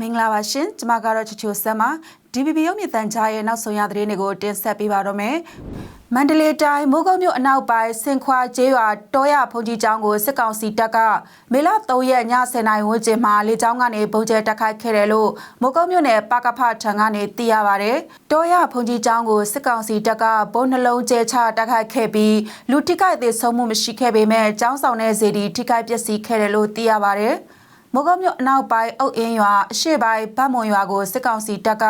မင်္ဂလာပါရှင်ကျမကတော့ချချိုဆမ်ပါ DBB ရုပ်မြင်သံကြားရဲ့နောက်ဆုံးရသတင်းတွေကိုတင်ဆက်ပေးပါတော့မယ်မန္တလေးတိုင်းမိုးကုတ်မြို့အနောက်ပိုင်းစင်ခွာကျေးရွာတောရဖုန်ကြီးကျောင်းကိုစစ်ကောင်စီတပ်ကမေလ3ရက်ည10:00နာရီဝန်းကျင်မှာလေကြောင်းကနေပုံကျဲတက်ခိုက်ခဲ့တယ်လို့မိုးကုတ်မြို့နယ်ပကဖထံကနေသိရပါဗျ။တောရဖုန်ကြီးကျောင်းကိုစစ်ကောင်စီတပ်ကဘုံနှလုံးကျဲချတက်ခိုက်ခဲ့ပြီးလူထိခိုက်သေးဆုံးမှုမရှိခဲ့ပေမဲ့ကျောင်းဆောင်တဲ့ဇေဒီထိခိုက်ပျက်စီးခဲ့တယ်လို့သိရပါဗျ။ မိုးကုတ်မြို့အနောက်ပိုင်းအုတ်အင်းရွာအရှေ့ပိုင်းဗတ်မွန်ရွာကိုစစ်ကောင်စီတပ်က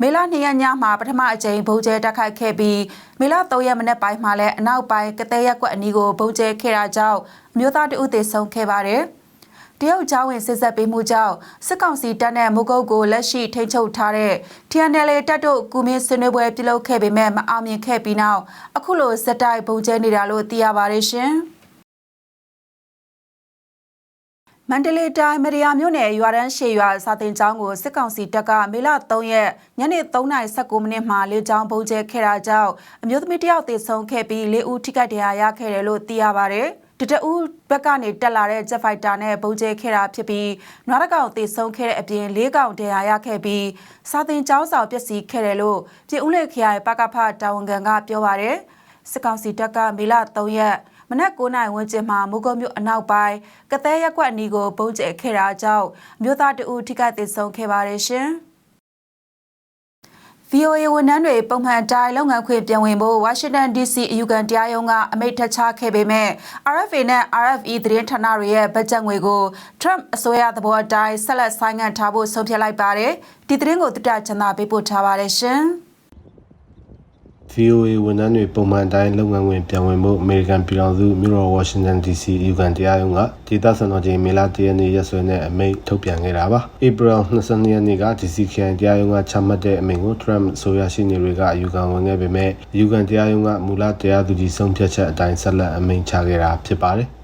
မေလ2ရက်ညမှာပထမအကြိမ်ဗုံးကျဲတက်ခိုက်ခဲ့ပြီးမေလ3ရက်မနေ့ပိုင်းမှာလည်းအနောက်ပိုင်းကတဲ့ရက်ကွက်အနီးကိုဗုံးကျဲခဲ့တာကြောင့်အမျိုးသားတဦးသေဆုံးခဲ့ပါတယ်။တရုတ်ချောင်းဝင်စစ်ဆက်ပေးမှုကြောင့်စစ်ကောင်စီတပ်နဲ့မိုးကုတ်ကိုလက်ရှိထိန်းချုပ်ထားတဲ့ TNL တပ်တို့ကုမင်းဆွေးနွေးပွဲပြုလုပ်ခဲ့ပေမဲ့မအောင်မြင်ခဲ့ပြီးနောက်အခုလိုစက်တိုက်ဗုံးကျဲနေတာလို့သိရပါတယ်ရှင်။ မန္တလေးတိုင်းမရယာမြို့နယ်ရွာတန်းရှေရွာစာတင်ကျောင်းကိုစစ်ကောင်စီတပ်ကမေလ3ရက်ညနေ3:19မိနစ်မှာလေကြောင်းပုံကျဲခဲ့တာကြောင့်အမျိုးသမီးတစ်ယောက်သေဆုံးခဲ့ပြီး၄ဦးထိခိုက်ဒဏ်ရာရခဲ့တယ်လို့သိရပါဗျ။တတဦးဘက်ကနေတက်လာတဲ့ဂျက်ဖိုက်တာနဲ့ပုံကျဲခဲ့တာဖြစ်ပြီးနွားတကောင်သေဆုံးခဲ့တဲ့အပြင်၄ကောင်ဒဏ်ရာရခဲ့ပြီးစာတင်ကျောင်းဆောင်ပျက်စီးခဲ့တယ်လို့ပြည်ဦးလေခရိုင်ပကဖတာဝန်ခံကပြောပါဗျ။စစ်ကောင်စီတပ်ကမေလ3ရက် မနက်9:00နာရီဝန်းကျင်မှာမုကုတ်မြို့အနောက်ပိုင်းကသဲရက်ကွက်အနီးကိုပုံကျဲခဲ့တာကြောင့်မြို့သားတဦးထိခိုက်သေဆုံးခဲ့ပါတယ်ရှင်။ VOA ဝန်ထမ်းတွေပုံမှန်တိုင်းလုပ်ငန်းခွင်ပြန်ဝင်ဖို့ Washington DC အယူခံတရားရုံးကအမိန့်ထချခဲ့ပေမဲ့ RFA နဲ့ RFE သတင်းဌာနတွေရဲ့ဘတ်ဂျက်ငွေကို Trump အစိုးရသဘောအတိုင်းဆက်လက်ဆိုင်းငံ့ထားဖို့ဆုံးဖြတ်လိုက်ပါတယ်။ဒီသတင်းကိုတတချန်သာပေးပို့ထားပါတယ်ရှင်။ VOA ဝန်ထမ်းတွေပုံမှန်တိုင်းလုပ်ငန်းဝင်ပြန်ဝင်မှုအမေရိကန်ပြည်ထောင်စုမြို့တော် Washington DC ယူကန်တရားရုံးကဒေသစံတော်ချိန်မေလ10ရက်နေ့ရက်စွဲနဲ့အမိန့်ထုတ်ပြန်ခဲ့တာပါ။ April 22ရက်နေ့က DC ခရိုင်တရားရုံးကချမှတ်တဲ့အမိန့်ကို Trump ဆိုရရှိနေတွေကအယူခံဝင်ခဲ့ပေမဲ့ယူကန်တရားရုံးကမူလတရားသူကြီးဆုံးဖြတ်ချက်အတိုင်းဆက်လက်အမိန့်ချခဲ့တာဖြစ်ပါတယ်။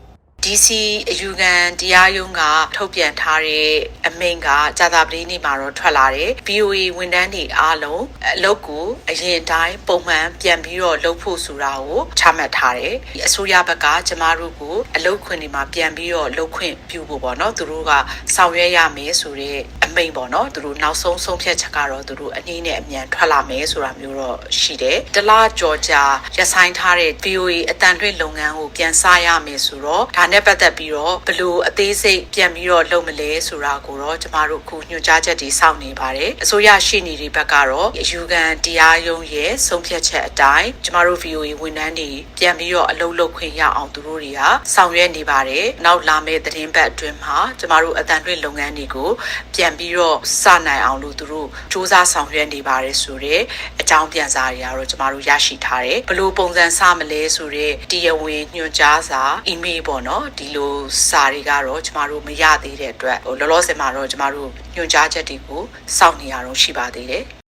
DC အယူခံတရားရုံးကထုတ်ပြန်ထားတဲ့အမိန့်ကကြာသပတေးနေ့မှာတော့ထွက်လာတယ်။ BOE ဝန်ထမ်းတွေအားလုံးအလုပ်ကိုအရင်တိုင်းပုံမှန်ပြန်ပြီးတော့လုပ်ဖို့ဆိုတာကိုချမှတ်ထားတယ်။အစိုးရဘက်ကကျမတို့ကိုအလုပ်ခွင်တွေမှာပြန်ပြီးတော့လုပ်ခွင့်ပြုဖို့ပေါ့နော်။သူတို့ကဆောင်ရွက်ရမယ်ဆိုတဲ့ အမိန့်ပေါ့နော်။သူတို့နောက်ဆုံးဆုံးဖြတ်ချက်ကတော့သူတို့အနည်းနဲ့အမြန်ထွက်လာမယ်ဆိုတာမျိုးတော့ရှိတယ်။တလားကြော်ကြာရက်ဆိုင်ထားတဲ့ BOE အတန်ထွေးလုပ်ငန်းကိုပြန်စားရမယ်ဆိုတော့ဒါနဲ့ပတ်သက်ပြီးတော့ဘလို့အသေးစိတ်ပြန်ပြီးတော့လုပ်မလဲဆိုတာကိုတော့ကျမတို့ခုညွှန်ကြားချက်တွေစောင့်နေပါတယ်အစိုးရရှိနေတွေဘက်ကတော့အယူခံတရားရုံးရဲ့ဆုံးဖြတ်ချက်အတိုင်းကျမတို့ VOA ဝန်ထမ်းတွေပြန်ပြီးတော့အလုပ်လုပ်ခွင့်ရအောင်သူတို့တွေကဆောင်ရွက်နေပါတယ်နောက်လာမယ့်သတင်းပတ်အတွင်းမှာကျမတို့အတန်ထွေးလုပ်ငန်းတွေကိုပြန်ပြီးတော့စနိုင်အောင်လို့သူတို့စ조사ဆောင်ရွက်နေပါတယ်ဆိုတော့အကြောင်းပြန်စာတွေကတော့ကျမတို့ရရှိထားတယ်ဘလို့ပုံစံစမလဲဆိုတော့တရားဝင်ညွှန်ကြားစာ email ပေါ့နော်ဒီလိုစာတွေကတော့ကျမတို့မရသေးတဲ့အတွက်ဟိုလောလောဆယ်မှာတော့ကျမတို့ညွှန်ကြားချက်တွေကိုစောင့်နေရတော့ရှိပါသေးတယ်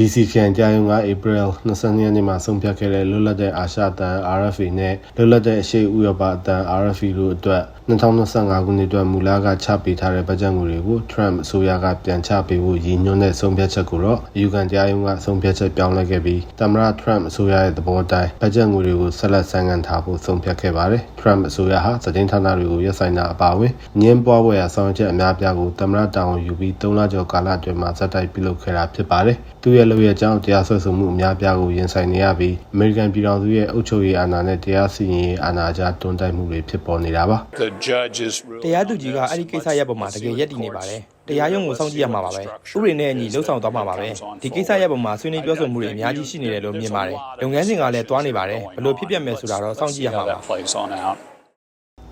DC ခရိုင်တရားရုံးက April 22ရက်နေ့မှာဆုံးဖြတ်ခဲ့တဲ့လွတ်လပ်တဲ့အာရှတန် RFA နဲ့လွတ်လပ်တဲ့အရှေ့ဥရောပအတန် RFA တို့အတွက်2025ခုနှစ်အတွက်မူလကချပေးထားတဲ့ဘတ်ဂျက်ငွေတွေကို Trump အစိုးရကပြန်ချပေးဖို့ရည်ညွှန်းတဲ့ဆုံးဖြတ်ချက်ကိုတော့အယူခံတရားရုံးကဆုံးဖြတ်ချက်ပြောင်းလဲခဲ့ပြီးသမ္မတ Trump အစိုးရရဲ့သဘောတိုင်းဘတ်ဂျက်ငွေတွေကိုဆက်လက်ဆိုင်းငံ့ထားဖို့ဆုံးဖြတ်ခဲ့ပါတယ်။ Trump အစိုးရဟာသတင်းဌာနတွေကိုရပ်ဆိုင်းတာအပါအဝင်ညှင်းပွားပွဲရာဆောင်ရွက်ချက်အများပြားကိုသမ္မတတာဝန်ယူပြီး3လကျော်ကာလအတွင်းမှာဇက်တိုက်ပြုလုပ်ခဲ့တာဖြစ်ပါတယ်။သူ့ရဲ့လုပ်ရကြောင်းတရားစွဲဆိုမှုအများပြားကိုရင်ဆိုင်နေရပြီးအမေရိကန်ပြည်ထောင်စုရဲ့အုပ်ချုပ်ရေးအာဏာနဲ့တရားစီရင်ရေးအာဏာကြားတွန်းတိုက်မှုတွေဖြစ်ပေါ်နေတာပါ The judge's တရားသူကြီးကအဲ့ဒီကိစ္စရပ်ပေါ်မှာတကယ်ရက်တည်နေပါတယ်တရားရုံးကိုစောင့်ကြည့်ရမှာပါပဲဥပဒေနဲ့အညီလှုပ်ဆောင်သွားမှာပါပဲဒီကိစ္စရပ်ပေါ်မှာဆွေးနွေးပြောဆိုမှုတွေအများကြီးရှိနေတယ်လို့မြင်ပါတယ်လုပ်ငန်းစဉ်ကလည်းတွားနေပါတယ်ဘယ်လိုဖြစ်ပျက်မယ်ဆိုတာတော့စောင့်ကြည့်ရမှာ how ပါ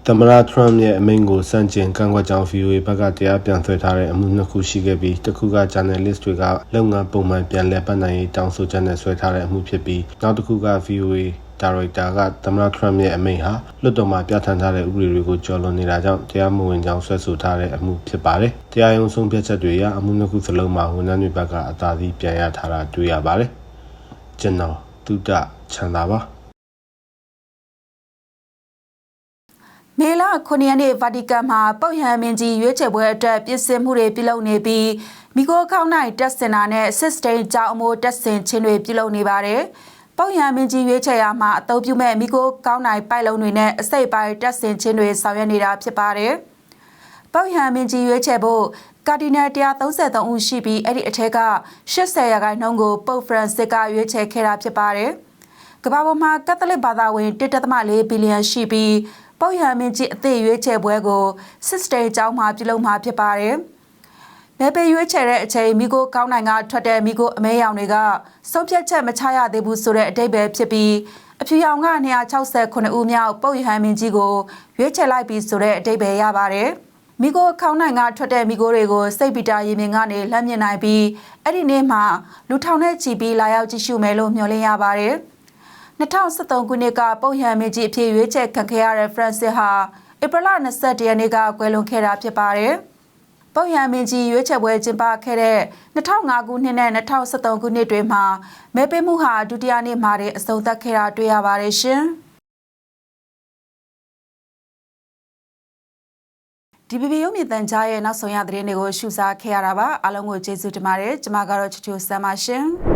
သမ္မတ Trump ရဲ့အမိန့်ကိုစန့်ကျင်ကန့်ကွက်ကြောင်း VOA ဘက်ကတရားပြန်ဆွဲထားတဲ့အမှုနှစ်ခုရှိခဲ့ပြီးတစ်ခုက journalist တွေကလုပ်ငန်းပုံမှန်ပြန်လည်ပတ်နိုင်ရေးတောင်းဆိုချက်နဲ့ဆွဲထားတဲ့အမှုဖြစ်ပြီးနောက်တစ်ခုက VOA ဒါရိုက်တာကသမ္မတ Trump ရဲ့အမိန့်ဟာလွှတ်တော်မှာပြဋ္ဌာန်းထားတဲ့ဥပဒေတွေကိုကျော်လွန်နေတာကြောင့်တရားမဝင်ကြောင်းဆွဲဆိုထားတဲ့အမှုဖြစ်ပါတယ်။တရားရုံးဆုံးဖြတ်ချက်တွေအရအမှုနှစ်ခုစလုံးမှာဝန်ထမ်းတွေဘက်ကအသာစီးပြန်ရထားတာတွေ့ရပါတယ်။ကျွန်တော်တုဒ္ဒချန်သာပါ။ မေလ9ရက်နေ့ဗာတီကန်မှာပုပ်ယံမင်းကြီးရွေးချယ်ပွဲအတွက်ပြင်ဆင်မှုတွေပြုလုပ်နေပြီးမိโกခေါင်းနိုင်တက်စင်တာနဲ့စစ်စတိန်ကြောင်းအမိုးတက်စင်ချင်းတွေပြုလုပ်နေပါတယ်။ပုပ်ယံမင်းကြီးရွေးချယ်ရာမှာအသုံးပြုမဲ့မိโกခေါင်းနိုင်ပိုက်လုံးတွေနဲ့အစိပ်ပိုင်းတက်စင်ချင်းတွေဆောင်ရွက်နေတာဖြစ်ပါတယ်။ ပောက်ဟန်မင်းကြီးရွေးချယ်ဖို့ကာဒီနယ်133ဦးရှိပြီးအဲ့ဒီအထက်က80ရာခိုင်နှုန်းကိုပုပ်ဖရန်စစ်ကရွေးချယ်ခဲ့တာဖြစ်ပါတယ်။ကမ္ဘာပေါ်မှာကက်သလစ်ဘာသာဝင်1.4ဘီလီယံရှိပြီး ပုပ်ဟန်မင်းကြီးအသေးရွေးချယ်ပွဲကိုစစ်စတေးကျောင်းမှာပြုလုပ်မှာဖြစ်ပါတယ်။မဲပေးရွေးချယ်တဲ့အချိန်မိကိုကောင်းနိုင်ကထွက်တဲ့မိကိုအမဲရောင်တွေကစုံဖြတ်ချက်မချရသေးဘူးဆိုတဲ့အတိတ်ပဲဖြစ်ပြီးအဖြူရောင်က269ဦးမြောက်ပုပ်ရဟန်းမင်းကြီးကိုရွေးချယ်လိုက်ပြီးဆိုတဲ့အတိတ်ပဲရပါတယ်။မိကိုခေါင်းနိုင်ကထွက်တဲ့မိကိုတွေကိုစိတ်ပီတာရင်မြင်ကနေလှမ်းမြင်နိုင်ပြီးအဲ့ဒီနေ့မှာလူထောင်နဲ့ချီပြီးလာရောက်ကြည့်ရှုမယ်လို့မျှော်လင့်ရပါတယ်။ 2013ခုနှစ်ကပုပ်ရဟန်းမင်းကြီးအဖြစ်ရွေးချယ်ခံခဲ့ရတဲ့ Francis ဟာဧပြီလ21ရက်နေ့ကကွယ်လွန်ခဲ့တာဖြစ်ပါတယ်။ပုပ်ရဟန်းမင်းကြီးရွေးချယ်ပွဲကျင်းပခဲ့တဲ့2005ခုနှစ်နဲ့2013ခုနှစ်တွေမှာမဲပေးမှုဟာဒုတိယနေ့မှာတည်းအဆုံးသတ်ခဲ့တာတွေ့ရပါတယ်ရှင်။ DBB ရုံမြင့်တန်ကြားရဲ့နောက်ဆုံးရသတင်းတွေကိုရှုစားခဲ့ရတာပါအားလုံးကိုကျေးဇူးတင်ပါတယ်ကျွန်မကတော့ချူချူဆမ်းပါရှင်